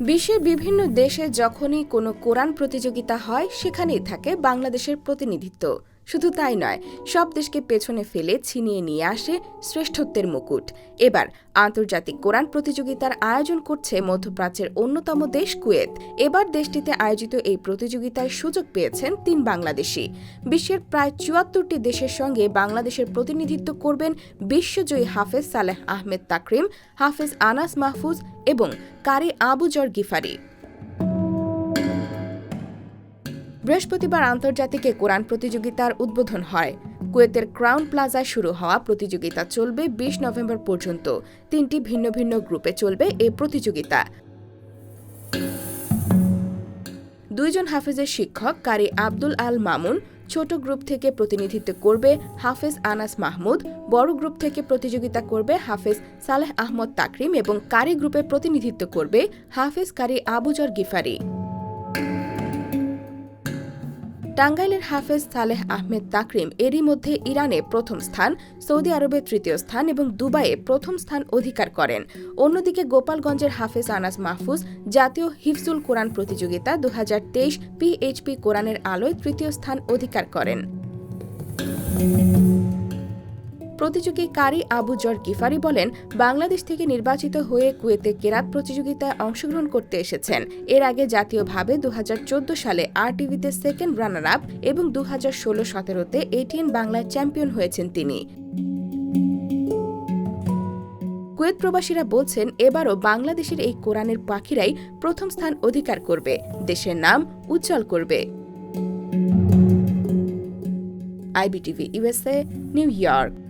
বিশ্বের বিভিন্ন দেশে যখনই কোনো কোরআন প্রতিযোগিতা হয় সেখানেই থাকে বাংলাদেশের প্রতিনিধিত্ব। শুধু তাই নয়, সব দেশকে পেছনে ফেলে ছিনিয়ে নিয়ে আসে শ্রেষ্ঠত্বের মুকুট। এবার আন্তর্জাতিক কোরআন প্রতিযোগিতার আয়োজন করছে মধ্যপ্রাচ্যের অন্যতম দেশ কুয়েত। এবার দেশটিতে আয়োজিত এই প্রতিযোগিতায় সুযোগ পেয়েছেন তিন বাংলাদেশি। বিশ্বের প্রায় চুয়াত্তরটি দেশের সঙ্গে বাংলাদেশের প্রতিনিধিত্ব করবেন বিশ্বজয়ী হাফেজ সালেহ আহমেদ তাকরিম, হাফেজ আনাস মাহফুজ এবং কারি আবুজর গিফারি। বৃহস্পতিবার আন্তর্জাতিক কোরআন প্রতিযোগিতার উদ্বোধন হয়। কুয়েতের ক্রাউন প্লাজায় শুরু হওয়া প্রতিযোগিতা চলবে বিশ নভেম্বর পর্যন্ত। তিনটি ভিন্ন ভিন্ন গ্রুপে চলবে এই প্রতিযোগিতা। দুইজন হাফেজের শিক্ষক, কারি আব্দুল আল মামুন, ছোট গ্রুপ থেকে প্রতিনিধিত্ব করবে হাফেজ আনাস মাহমুদ, বড় গ্রুপ থেকে প্রতিযোগিতা করবে হাফেজ সালেহ আহমদ তাকরিম এবং কারি গ্রুপে প্রতিনিধিত্ব করবে হাফেজ কারি আবুজর গিফারি। টাঙ্গাইলের হাফেজ সালেহ আহমেদ তাকরিম এরই মধ্যে ইরানে প্রথম স্থান, সৌদি আরবে তৃতীয় স্থান এবং দুবাইয়ে প্রথম স্থান অধিকার করেন। অন্যদিকে গোপালগঞ্জের হাফেজ আনাস মাহফুজ জাতীয় হিফজুল কোরআন প্রতিযোগিতা দু হাজার তেইশ পিএইচপি কোরআনের আলোয় তৃতীয় স্থান অধিকার করেন। প্রতিযোগী কারি আবু জর গিফারি বলেন, বাংলাদেশ থেকে নির্বাচিত হয়ে কুয়েতে কেরাত প্রতিযোগিতায় অংশগ্রহণ করতে এসেছেন। এর আগে জাতীয়ভাবে দু হাজার চোদ্দ সালে আর টিভিতে সেকেন্ড রানার আপ এবং দু হাজার ষোলো সতেরোতে এটিএন বাংলায় চ্যাম্পিয়ন হয়েছেন তিনি। কুয়েত প্রবাসীরা বলছেন, এবারও বাংলাদেশের এই কোরআনের পাখিরাই প্রথম স্থান অধিকার করবে, দেশের নাম উজ্জ্বল করবে। IBTV USA New York.